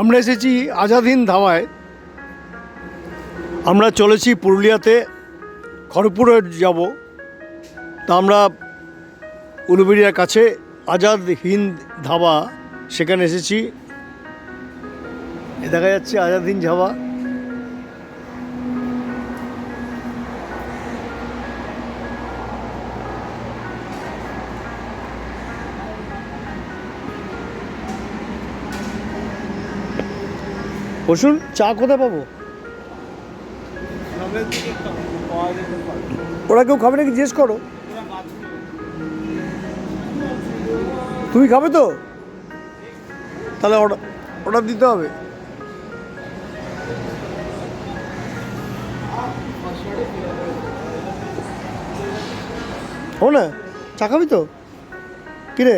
আমরা এসেছি আজাদিন ধাওয়ায়। আমরা চলেছি পুরুলিয়াতে, খড়গপুরে যাব। তা আমরা উলুবেড়িয়ার কাছে আজাদ হিন্দ ধাবা সেখানে এসেছি। দেখা যাচ্ছে আজাদ হিন্দ ধাবা বসুন চা কোথায় পাবো? ওরা কেউ খাবে নাকি? জিজ্ঞেস করো। তুমি খাবে তো? তাহলে অর্ডার অর্ডার দিতে হবে। ও না চা খাবি তো? কিরে?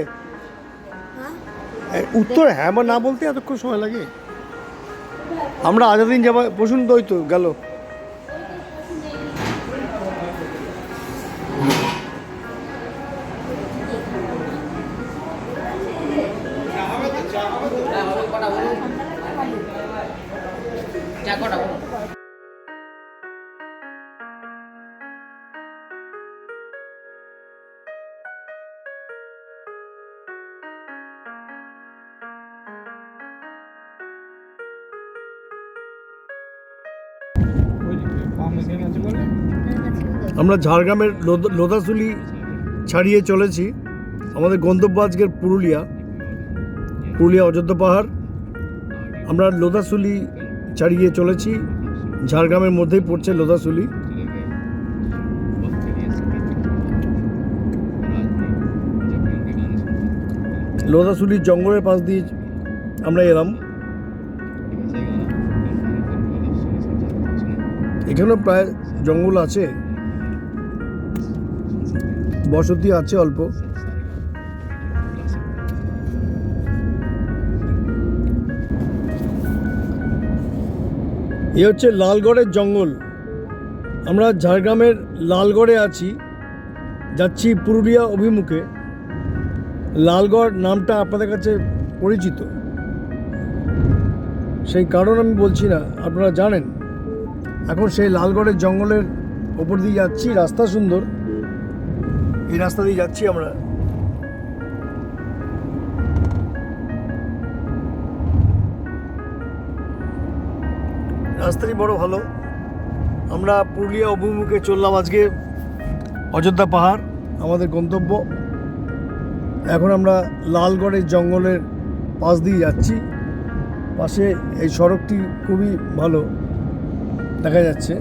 এ, উত্তর হ্যাঁ বা না বলতে এতক্ষণ সময় লাগে। আমরা আজাদিন যাব বসুন তো তো গেল। আমরা ঝাড়গ্রামের লোদ- লোধাশুলি ছাড়িয়ে চলেছি। আমাদের গন্তব্য আজকের পুরুলিয়া। পুরুলিয়া অযোধ্যা পাহাড়। আমরা লোদাসুলি ছাড়িয়ে চলেছি। ঝাড়গ্রামের মধ্যেই পড়ছে লোদাসুলি লোধাশুলির জঙ্গলের পাশ দিয়ে আমরা এলাম। এখানেও প্রায় জঙ্গল আছে। বসতি আছে অল্প। এ হচ্ছে লালগড়ের জঙ্গল। আমরা ঝাড়গ্রামের লালগড়ে আছি। যাচ্ছি পুরুলিয়া অভিমুখে। লালগড় নামটা আপনাদের কাছে পরিচিত। সেই কারণ আমি বলছি না, আপনারা জানেন। এখন সেই লালগড়ের জঙ্গলের ওপর দিয়ে যাচ্ছি, রাস্তা সুন্দর। এই রাস্তা দিয়ে যাচ্ছি আমরা। রাস্তাটি বড় ভালো। আমরা পুরুলিয়া অভিমুখে চললাম আজকে অযোধ্যা পাহাড়, আমাদের গন্তব্য। এখন আমরা লালগড়ের জঙ্গলের পাশ দিয়ে যাচ্ছি। পাশে এই সড়কটি খুবই ভালো। দেখা যাচ্ছে।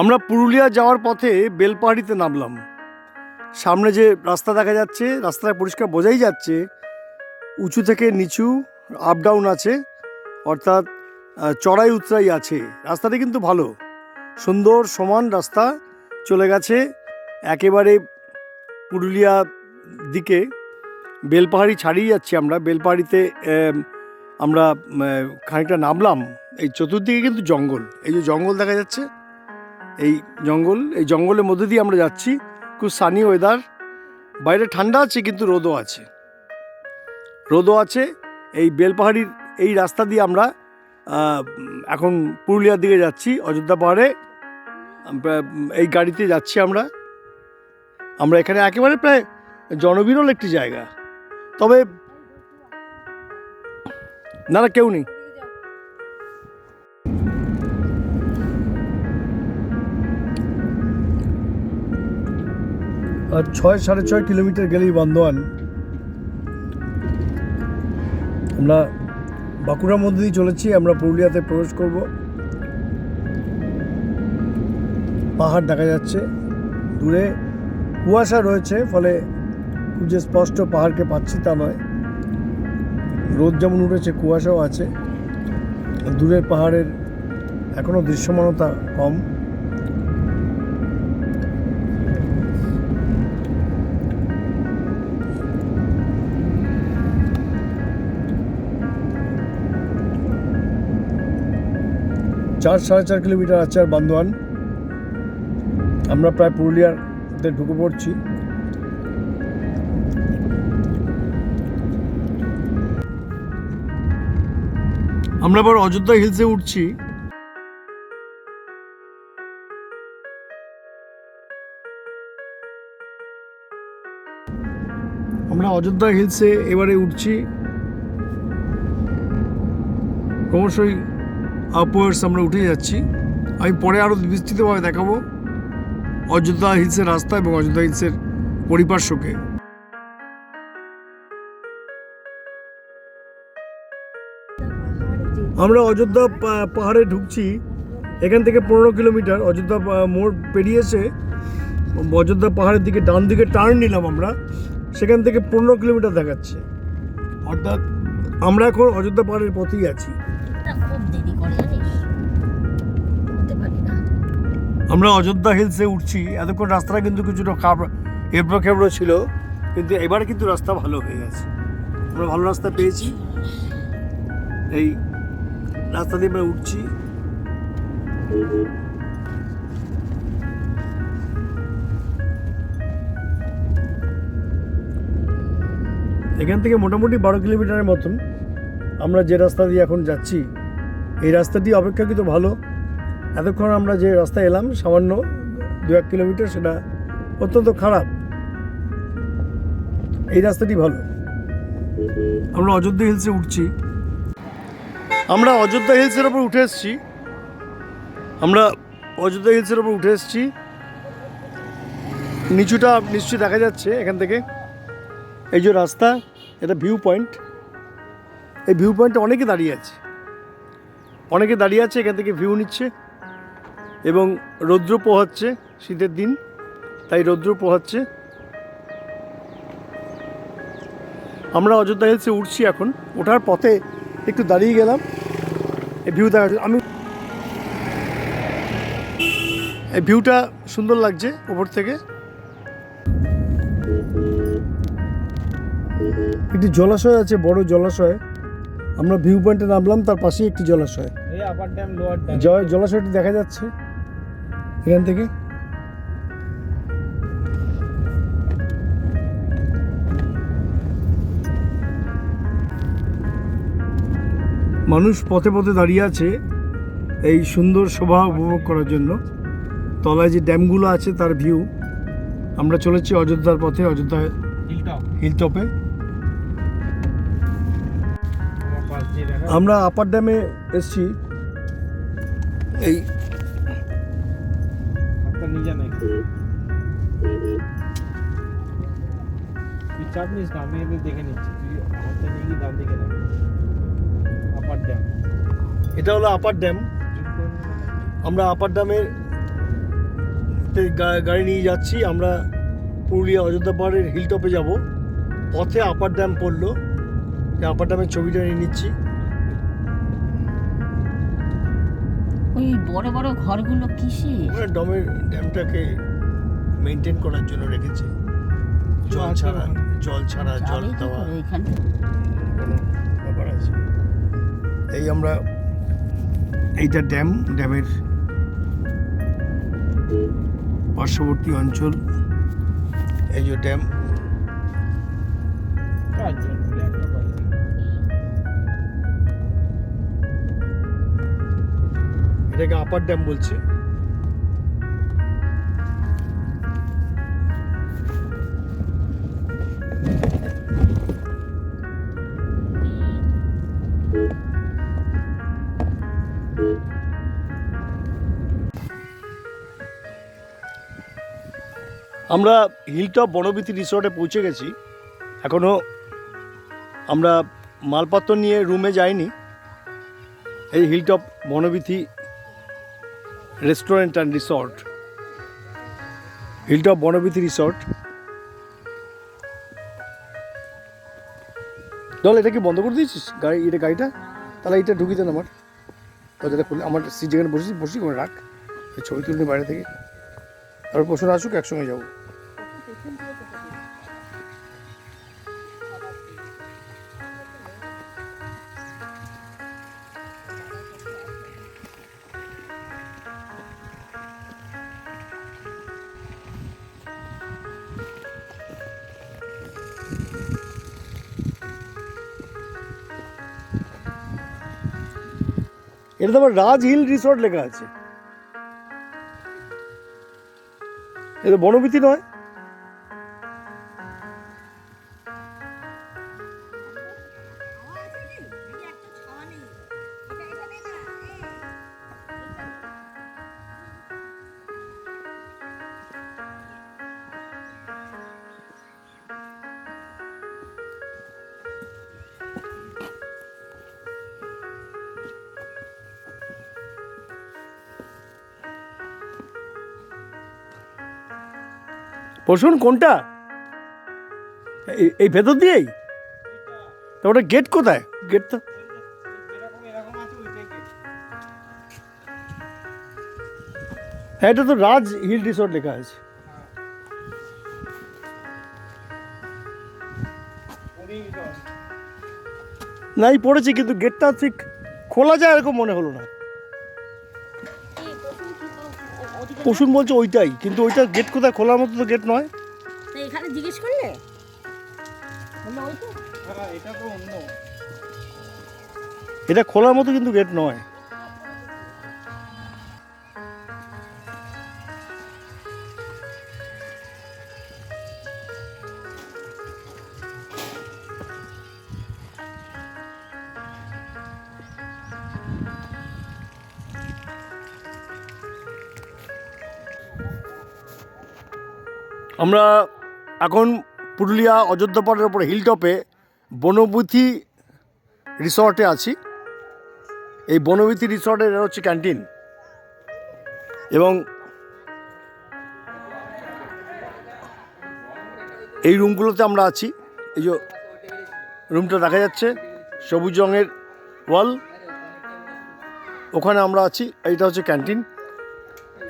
আমরা পুরুলিয়া যাওয়ার পথে বেলপাহাড়িতে নামলাম। সামনে যে রাস্তা দেখা যাচ্ছে, রাস্তাটা পরিষ্কার বোঝাই যাচ্ছে, উঁচু থেকে নিচু আপ ডাউন আছে, অর্থাৎ চড়াই উতরাই আছে। রাস্তাটি কিন্তু ভালো। সুন্দর, সমান রাস্তা চলে গেছে একেবারে পুরুলিয়া দিকে। বেলপাহাড়ি ছাড়িয়ে যাচ্ছি আমরা। বেলপাহাড়িতে আমরা খানিকটা নামলাম, এই চতুর্দিকে কিন্তু জঙ্গল। এই যে জঙ্গল দেখা যাচ্ছে, এই জঙ্গল, এই জঙ্গলের মধ্যে দিয়ে আমরা যাচ্ছি, খুব সানি ওয়েদার বাইরে ঠান্ডা আছে কিন্তু রোদও আছে। রোদও আছে, এই বেলপাহাড়ির এই রাস্তা দিয়ে আমরা এখন পুরুলিয়ার দিকে যাচ্ছি, অযোধ্যা পাহাড়ে এই গাড়িতে যাচ্ছি আমরা। আমরা এখানে একেবারে প্রায় জনবিরল একটি জায়গা। তবে না না, কেউ নেই। আর ছয়, সাড়ে ছয় কিলোমিটার গেলেই বান্দোয়ান আমরা বাঁকুড়ার মধ্যে দিয়ে চলেছি, আমরা পুরুলিয়াতে প্রবেশ করব। পাহাড় দেখা যাচ্ছে। দূরে কুয়াশা রয়েছে, ফলে খুব যে স্পষ্ট পাহাড়কে পাচ্ছি তা নয়। রোদ যেমন উঠেছে, কুয়াশাও আছে। দূরের পাহাড়ের এখনও দৃশ্যমানতা কম। চার, সাড়ে চার কিলোমিটার আছে আর বান্দোয়ান। আমরা প্রায় পুরুলিয়াতে ঢুকে পড়ছি। আমরা আবার অযোধ্যা হিলসে উঠছি। আমরা অযোধ্যা হিলসে এবারে উঠছি। ক্রমশই আপওয়ার্ডস আমরা উঠে যাচ্ছি। আমি পরে আরও বিস্তৃতভাবে দেখাবো। অযোধ্যা হিলসের রাস্তা এবং অযোধ্যা হিলসের পরিপার্শ্বকে। আমরা অযোধ্যা পাহাড়ে ঢুকছি এখান থেকে পনেরো কিলোমিটার অযোধ্যা মোড় পেরিয়েছে অযোধ্যা পাহাড়ের দিকে ডান দিকে টার্ন নিলাম আমরা সেখান থেকে পনেরো কিলোমিটার দেখাচ্ছে। অর্থাৎ আমরা এখন অযোধ্যা পাহাড়ের পথেই আছি। আমরা অযোধ্যা হিলসে উঠছি এতক্ষণ রাস্তাটা কিন্তু কিছুটা খাব এবড়ো খেবড়ো ছিল কিন্তু এবার কিন্তু রাস্তা ভালো হয়ে গেছে। আমরা ভালো রাস্তা পেয়েছি। এই রাস্তা দিয়ে আমরা উঠছি। এখান থেকে মোটামুটি বারো কিলোমিটারের মতন আমরা যে রাস্তা দিয়ে এখন যাচ্ছি, এই রাস্তাটি অপেক্ষাকৃত ভালো। এতক্ষণ আমরা যে রাস্তায় এলাম, সামান্য দু এক কিলোমিটার, সেটা অত্যন্ত খারাপ। এই রাস্তাটি ভালো। আমরা অযোধ্যা হিলসে উঠছি। আমরা অযোধ্যা হিলসের ওপর উঠে এসেছি। আমরা অযোধ্যা হিলসের ওপর উঠে এসেছি। নিচুটা নিশ্চয়ই দেখা যাচ্ছে এখান থেকে। এই যে রাস্তা, এটা ভিউ পয়েন্ট এই ভিউ পয়েন্টে অনেকে দাঁড়িয়ে আছে। অনেকে দাঁড়িয়ে আছে, এখান থেকে ভিউ নিচ্ছে। এবং রৌদ্র পোহাচ্ছে শীতের দিন, তাই রৌদ্র পোহাচ্ছে। আমরা অযোধ্যা হিলসে উঠছি এখন। ওঠার পথে একটু দাঁড়িয়ে গেলাম। এই ভিউ দেখা আমি এই ভিউটা সুন্দর লাগছে ওপর থেকে। একটি জলাশয় আছে বড় জলাশয়। আমরা ভিউ পয়েন্টে নামলাম তার পাশেই একটি জলাশয়। আপার ড্যাম জয় জলাশয়টি দেখা যাচ্ছে। এখান থেকে মানুষ পথে পথে দাঁড়িয়ে আছে এই সুন্দর শোভা উপভোগ করার জন্য। তলায় যে ড্যামগুলো আছে তার ভিউ আমরা চলেছি অযোধ্যার পথে অযোধ্যা হিলটপ আমার আপার ড্যামে এসছি। এই চাপ নিস না আমি দেখে নিচ্ছি। তুই হাতটা নিয়ে গিয়ে দিকে দেখ আপার ড্যাম। এটা হলো আপার ড্যাম। আমরা আপার ড্যামের গা- গাড়ি নিয়ে যাচ্ছি। আমরা পুরুলিয়া অযোধ্যা পাহাড়ের হিলটপে যাব। পথে আপার ড্যাম পড়ল। আপার ড্যামের ছবিটা নিয়ে নিচ্ছি। ওই বড় বড় ঘরগুলো কিসে? আমরা ডমের ড্যামটাকে মেনটেন করার জন্য রেখেছি। জল ছাড়া জল ছাড়া জল দেওয়া। এখানে? কোনো ব্যাপার আছে। এই আমরা এইটা ড্যাম ড্যামের পার্শ্ববর্তী অঞ্চল। এই যে ড্যাম। এটাকে আপার ড্যাম বলছে। আমরা হিলটপ বনবীতি রিসর্টে পৌঁছে গেছি। এখনও আমরা মালপত্র নিয়ে রুমে যাইনি। এই hilltop Banabithi restaurant and resort hilltop Banabithi resort দল, এটা কি বন্ধ করে দিয়েছিস? গাড়ি, এটা গাড়িটা? তাহলে এটা ঢুকিয়ে দেন আমার। দরজাটা খুলে, আমার সিট যেখানে বসেছি বসি করে রাখ। ছবি তুলে নিই বাইরে থেকে। তারপর পশুরা আসুক, একসঙ্গে যাব। এটা তো রাজ হিল রিসর্ট লেখা আছে। এটা বনবীতি নয়? পশুন কোনটা? এই- ভেতর দিয়েই? তা ওটা গেট কোথায়? গেট তো হ্যাঁ এটা তো রাজ হিল রিসর্ট লেখা আছে। নাই পড়েছি, কিন্তু গেটটা ঠিক খোলা যায় এরকম মনে হলো না। পশুন বলছে ওইটাই কিন্তু ওইটা গেট কোথায়? খোলার মতো তো গেট নয়। এখানে জিজ্ঞেস করলে? বলল ওই তো। হ্যাঁ এটা খোলার মতো কিন্তু গেট নয়। আমরা এখন পুরুলিয়া অযোধ্যা পাহাড়ের ওপরে হিলটপে বনবুথি রিসর্টে আছি। এই বনবিথি রিসর্টের হচ্ছে ক্যান্টিন এবং এই রুমগুলোতে আমরা আছি। এই যে রুমটা দেখা যাচ্ছে, সবুজ রঙের ওয়াল। ওখানে আমরা আছি, এইটা হচ্ছে ক্যান্টিন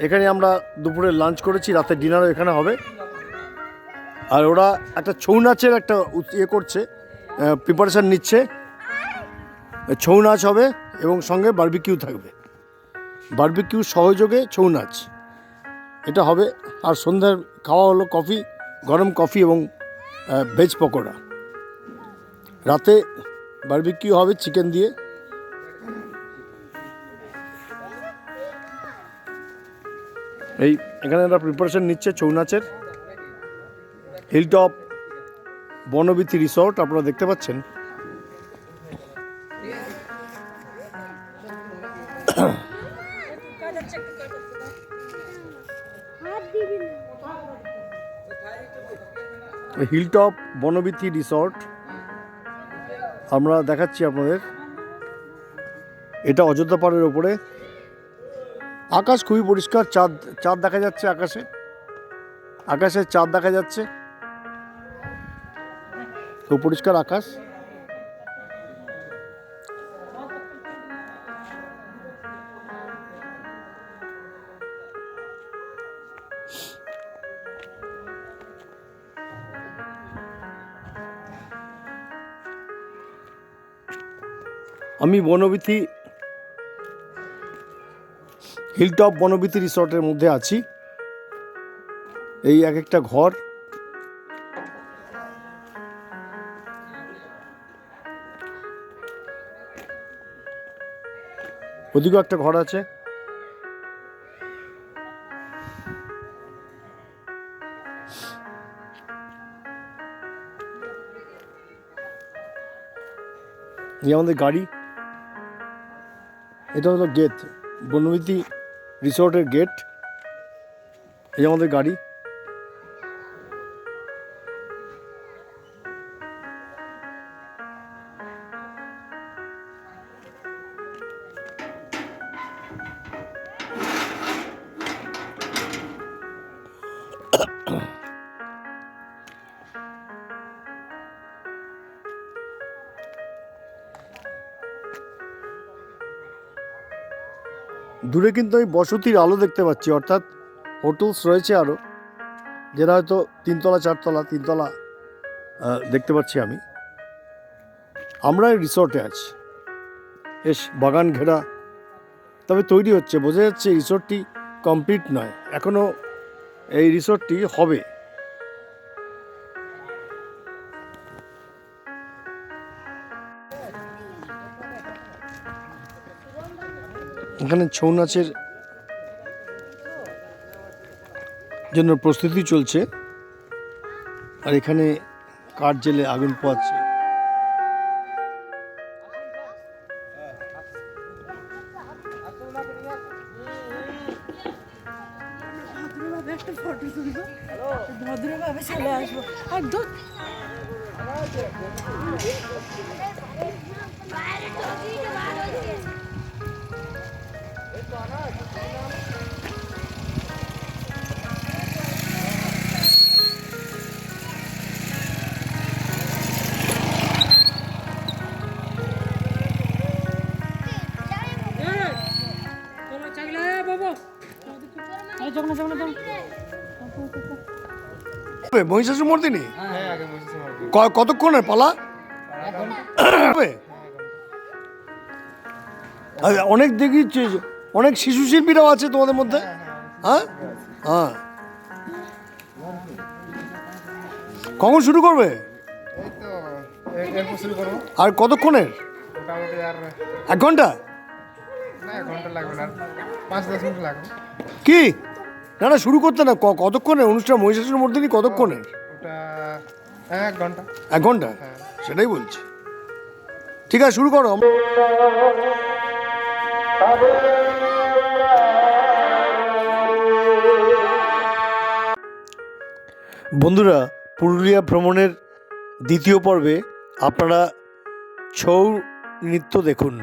এখানে আমরা দুপুরে লাঞ্চ করেছি রাতের ডিনারও এখানে হবে। আর ওরা একটা ছৌ নাচের একটা ইয়ে করছে প্রিপারেশান নিচ্ছে। ছৌ নাচ হবে এবং সঙ্গে বারবিকিউ থাকবে। বারবিকিউ সহযোগে ছৌ নাচ। এটা হবে, আর সন্ধ্যার খাওয়া হলো কফি গরম কফি এবং ভেজ পকোড়া। রাতে বারবিকিউ হবে চিকেন দিয়ে। এই, এখানে এরা প্রিপারেশন নিচ্ছে ছৌ নাচের। হিলটপ বনবিথি রিসর্ট আপনারা দেখতে পাচ্ছেন। হিলটপ বনবিথি রিসর্ট আমরা দেখাচ্ছি আপনাদের। এটা অযোধ্যা পাহাড়ের ওপরে। আকাশ খুবই পরিষ্কার, চাঁদ চাঁদ দেখা যাচ্ছে আকাশে। আকাশে চাঁদ দেখা যাচ্ছে। খুব পরিষ্কার আকাশ। আমি বনবিথি হিলটপ বনবিথি রিসর্টের মধ্যে আছি। এই এক একটা ঘর ওদিকেও একটা ঘর আছে। আমাদের গাড়ি। এটা হলো গেট বনবিতি রিসোর্টের গেট। এই আমাদের গাড়ি। দূরে কিন্তু আমি বসতির আলো দেখতে পাচ্ছি, অর্থাৎ হোটেলস রয়েছে আরও যেটা হয়তো তিনতলা, চারতলা, তিনতলা দেখতে পাচ্ছি আমি। আমরা রিসর্টে আছি। বেশ বাগান ঘেরা, তবে তৈরি হচ্ছে। বোঝা যাচ্ছে রিসর্টটি কমপ্লিট নয়। এখনও এই রিসর্টটি হবে। এখানে ছৌ নাচের জন্য প্রস্তুতি চলছে। আর এখানে কাঠ জেলে আগুন পোয়াচ্ছে আর মহিষাসুর মর্দিনী? ক- কতক্ষণের পালা? অনেক দেখি অনেক শিশু শিল্পীরাও আছে তোমাদের মধ্যে। হ্যাঁ? হ্যাঁ। কখন শুরু করবে? আর কতক্ষণের? এক ঘণ্টা? কি? না না শুরু করতে না কতক্ষণের? অনুষ্ঠান মহিষাসুর মর্দিনী কতক্ষণের? ওটা এক ঘণ্টা। এক ঘণ্টা? সেটাই বলছি। ঠিক আছে শুরু করো। বন্ধুরা পুরুলিয়া ভ্রমণের দ্বিতীয় পর্বে আপনারা ছৌ নৃত্য দেখুন।